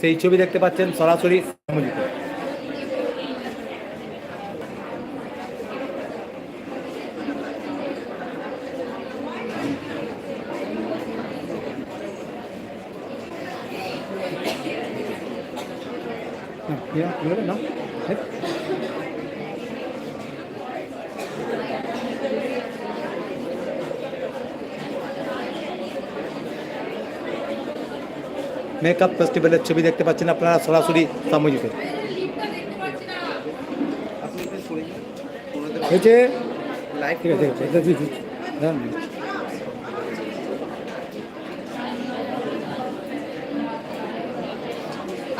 সেই ছবি দেখতে পাচ্ছেন সরাসরি সম্মিলিত Yeah, you know, no? Makeup ফেস্টিভ্যালের ছবি দেখতে পাচ্ছেন আপনারা সরাসরি সামুজিতে হয়েছে।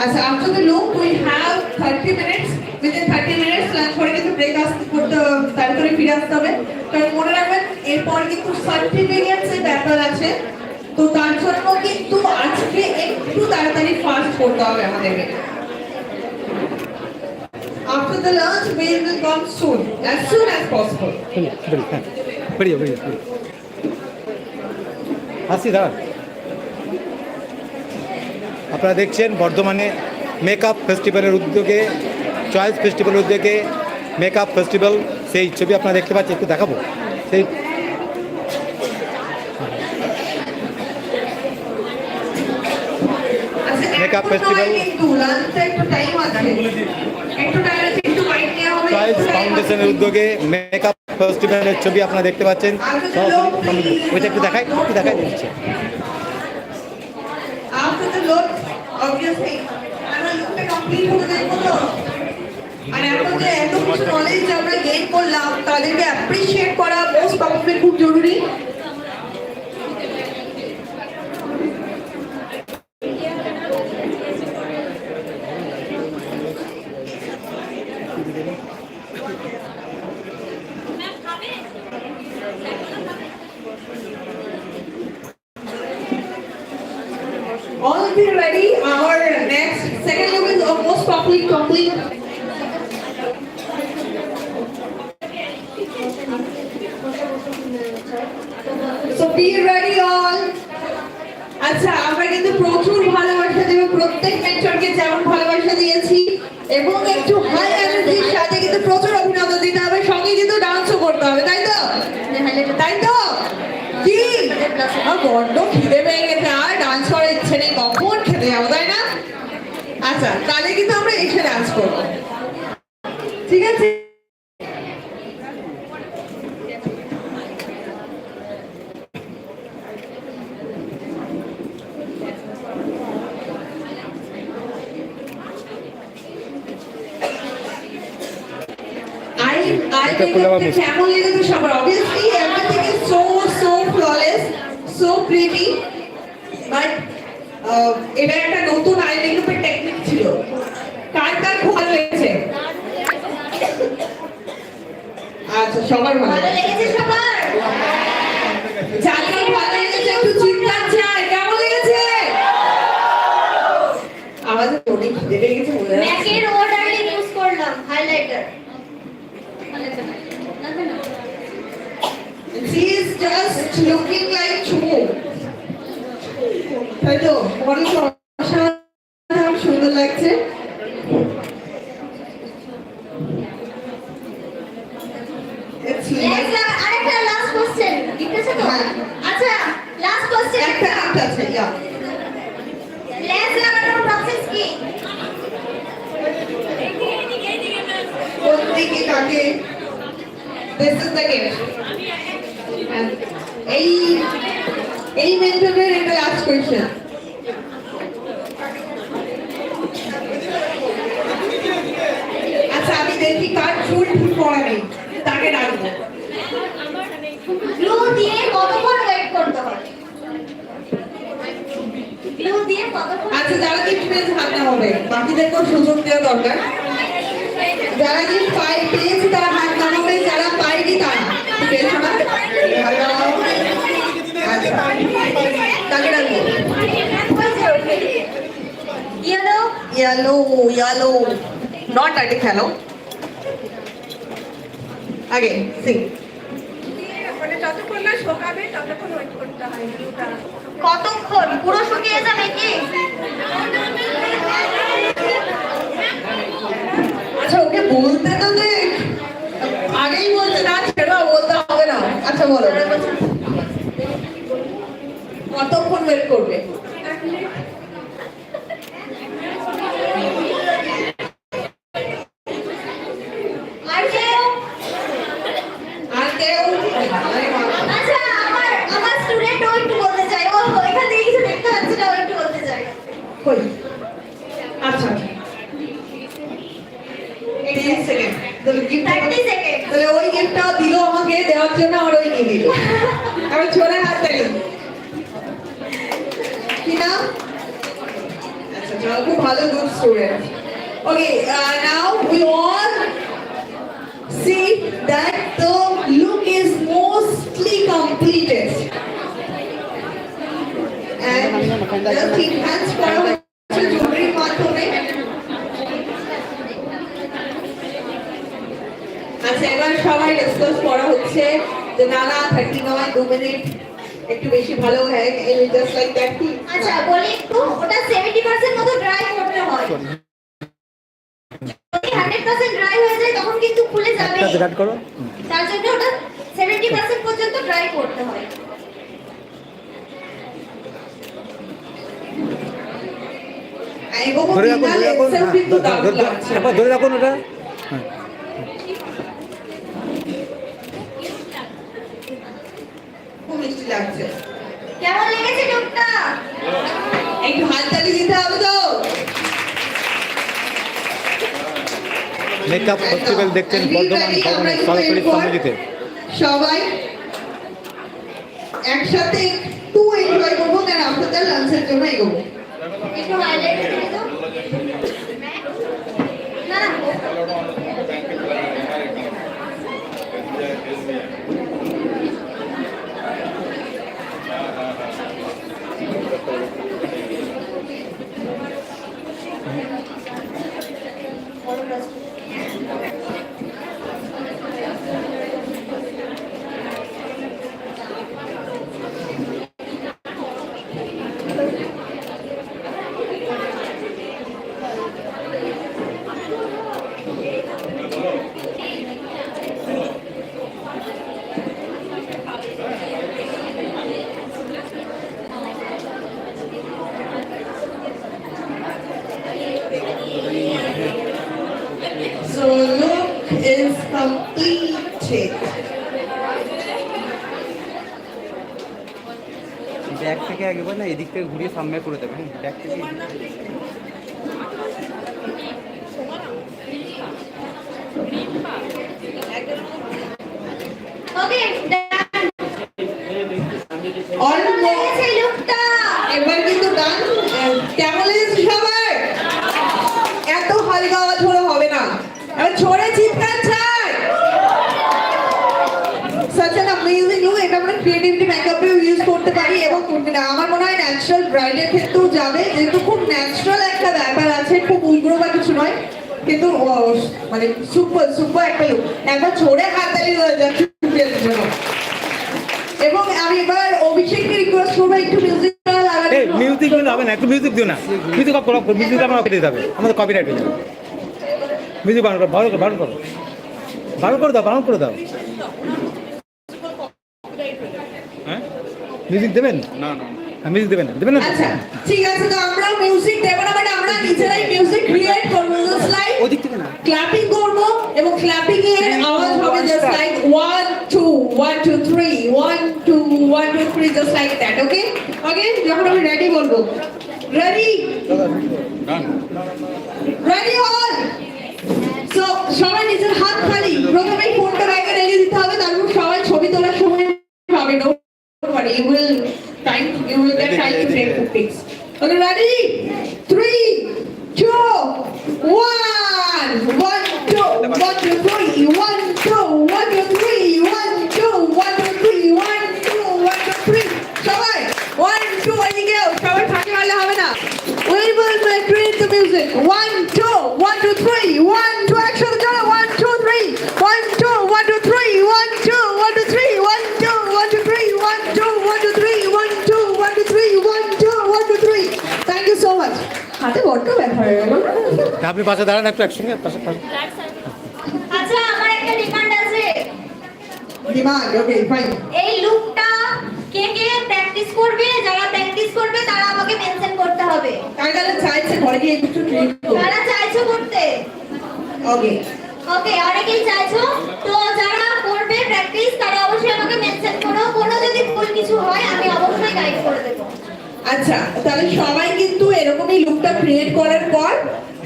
আচ্ছা after the loop we have 30 minutes, within 30 minutes lunch করে কিন্তু ব্রেক আসতে করতে তাড়াতাড়ি ফিরে আসতে হবে। কারণ মনে রাখবেন, এরপর কিন্তু সার্টিফিকেটস এর ব্যাপার আছে। তো তার জন্য কিন্তু আজকে একটু তাড়াতাড়ি ফাস্ট করতে হবে আমাদেরকে After the lunch, we will come soon, as soon as possible. বেরিয়ে বেরিয়ে। আসছি দাঁড়ান আপনারা দেখছেন বর্ধমানে মেকআপ ফেস্টিভ্যালের উদ্যোগে চয়েস ফেস্টিভ্যালের উদ্যোগে মেকআপ ফেস্টিভ্যাল সেই ছবি আপনারা দেখতে পাচ্ছেন একটু দেখাবো সেই আচ্ছা, Makeup এখন festival. নয় কিন্তু লাঞ্চটা একটু টাইম আছে একটু টাইম আছে একটু বাইট নেওয়া হবে চয়েস একটু time ফাউন্ডেশনের। উদ্যোগে মেকআপ ফেস্টিভ্যালের ছবি আপনারা দেখতে পাচ্ছেন। ওইটা একটু দেখাই একটু দেখাই দিচ্ছে। আর এখন যে এত কিছু নলেজ আমরা গেইন করলাম তাদেরকে অ্যাপ্রিশিয়েট করা মোস্ট প্রবলি খুব জরুরি। All of you ready? Our next second look is almost properly complete. So be ready all. আচ্ছা আমরা কিন্তু প্রচুর ভালোবাসা দেবো প্রত্যেক মেন্টরকে যেমন ভালোবাসা দিয়েছি এবং একটু হাই এনার্জির সাথে কিন্তু প্রচুর অভিনন্দন দিতে হবে। সঙ্গে কিন্তু ডান্সও করতে হবে, তাই তো? তাই তো? কি? বড্ড খিদে পেয়ে গেছে, আর ডান্স করার ইচ্ছে নেই, কখন খেতে যাব, তাই না? আচ্ছা তাহলে কিন্তু আমরা এসে ডান্স করব। ঠিক আছে? এটা খুলে আবার মুশকিল। কেমন লেগেছে সবার obviously everything is so so flawless so pretty. But uh, এটা একটা নতুন আই মেকআপের টেকনিক ছিল। কার কার খুব ভালো লেগেছে আচ্ছা সবার ভালো। ভালো লেগেছে সবার? যাদের ভালো লেগেছে একটু চিৎকার চাই। কেমন লেগেছে? আমাদের অনেক খিদে She is just looking like Chumo. তাই তো অনেক অসাধারণ সুন্দর লাগছে আরেকটা লাস্ট কোশ্চেন আছে তো। আচ্ছা লাস্ট কোশ্চেন একটা আর্ট আছে ইয়া লেন্স লাগানোর প্রসেস কি কোন দিকে কাকে দিস ইজ দ্য গেম এই এই মেন্টরের এটা লাস্ট কোয়েশ্চেন আচ্ছা আমি দেখি কার চুল ঠিক করা নেই তাকে ডাকবো। গ্লু দিয়ে কতক্ষণ ওয়েট করতে হয়? আচ্ছা যারা গিফট পেয়েছে হাত হবে। বাকিদেরকেও সুযোগ দেওয়া দরকার। যারা গিফট পাই পেয়েছে তারা yellow, yellow. Not at yellow. Again, sing. কতক্ষণ পুরো শুকিয়ে যাবে কি আচ্ছা ওকে বলতে তো দে আগেই বলতে না ছেড়া বলতে হবে না আচ্ছা বলো কতক্ষণ ওয়েট করবে তাহলে ওই গিফটটা দিল আমাকে দেওয়ার জন্য আর ওই নিয়ে দিল আমি ছোড়ে হাত তালি কি নাম আচ্ছা চলো খুব ভালো good student okay now we all see that the look is mostly completed. And the thing has করা হচ্ছে জরুরির মাধ্যমে আচ্ছা এবার সবাই ডিসকাস করা হচ্ছে যে না না থার্টি নয় দু মিনিট একটু বেশি ভালো হয় জাস্ট লাইক দ্যাট কি? আচ্ছা বলি একটু ওটা 70% মতো ড্রাই করতে হয়। যদি 100% ড্রাই হয়ে যায় তখন কিন্তু খুলে যাবে। কাট করো। তার জন্য ওটা 70% পর্যন্ত ড্রাই করতে হয়। ধরে রাখুন ধরে রাখুন। itself হ্যাঁ, কিন্তু ধরে- দারুণ ধরে- লাগছে। একবার ধরে রাখুন ওটা হ্যাঁ খুব মিষ্টি লাগছে কেমন লেগেছে টুকটা একটু হাততালি দিতে হবে তো মেকআপ ফেস্টিভ্যাল দেখছেন বর্ধমান ভবনে সরাসরি সম্মিলিতে। সবাই একসাথে একটু এনজয় করব কারণ আপনাদের লাঞ্চের জন্য এগোবো। একটু হাইলাইট করে দাও না না So look is completed. Bag থেকে একবার না এদিক থেকে ঘুরিয়ে সামনে করে দেবে হ্যাঁ ব্যাগ থেকে। এবার কিন্তু ডান কেমন লেগেছে সবার এত হালকা আওয়াজ হলে হবে না এবার ছড়ে চিৎকার চাই such an amazing look এটা আমরা ক্রিয়েটিভিটি মেকআপেও ইউজ করতে পারি এবং আমার মনে হয় ন্যাচারাল ব্রাইডের ক্ষেত্রেও যাবে, যেহেতু খুব ন্যাচারাল একটা ব্যাপার আছে, খুব উগ্র বা কিছু নয়, কিন্তু মানে সুপার সুপার একটা লুক একবার ছড়ে হাততালি হয়ে যাচ্ছে এবং আমি এবার অভিষেককে রিকোয়েস্ট করব, একটু মিউজিক। মিউজিক কিন্তু হবে না একটু মিউজিক দিও না। মিউজিক অফ মিউজিক আমার যাবে আমাদের কপিরাইট হয়ে মিউজিক বারণ করো বারণ করো বারণ করো। বারণ করে দাও, বারণ করে দাও হ্যাঁ মিউজিক দেবেন? না না হ্যাঁ মিউজিক দেবেন। না দেবেন না? আচ্ছা ঠিক আছে তো আমরা মিউজিক দেবো না বাট আমরা নিজেরাই মিউজিক ক্রিয়েট করব। জাস্ট লাইক ওদিক থেকে না। ক্ল্যাপিং করব এবং ক্ল্যাপিং এর আওয়াজ হবে just like one two one two three one two one two three just like that okay okay যখন আমি রেডি বলব। রেডি রেডি অল সো সবাই নিজের হাত খালি। প্রথমেই ফোনটা ব্যাগে রেখে দিতে হবে তারপর সবাই ছবি তোলার সময় পাবে no worry you will time you will get time to take the pics okay ready? Three two one. One two. One two three one two আপনি পাশে দাঁড়ান একটু একসঙ্গে পাশে পাশে। আচ্ছা আমার একটা ডিমান্ড আছে। ডিমান্ড ওকে ফাইন এই লুকটা কে কে প্র্যাকটিস করবে যারা প্র্যাকটিস করবে তারা আমাকে মেনশন করতে হবে। কারা চাইছে ঘরে গিয়ে একটু ট্রিট করো যারা করতে। ওকে ওকে অনেকেই চাইছো। তো যারা করবে প্র্যাকটিস তারা অবশ্যই আমাকে মেনশন করো। কোনো যদি ভুল কিছু হয় আমি অবশ্যই গাইড করে দেবো। আচ্ছা তাহলে সবাই কিন্তু এরকমই লুকটা ক্রিয়েট করার পর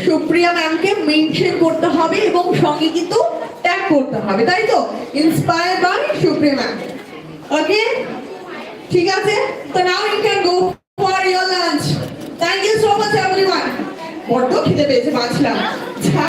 সুপ্রিয়া ম্যামকে মেনশন করতে হবে এবং সঙ্গে কিন্তু ট্যাগ করতে হবে, তাই তো? Inspire by Supriya ma'am okay ঠিক আছে? তো now you can go for your lunch thank you so much everyone বড্ড খিদে পেয়েছে, বাঁচলাম।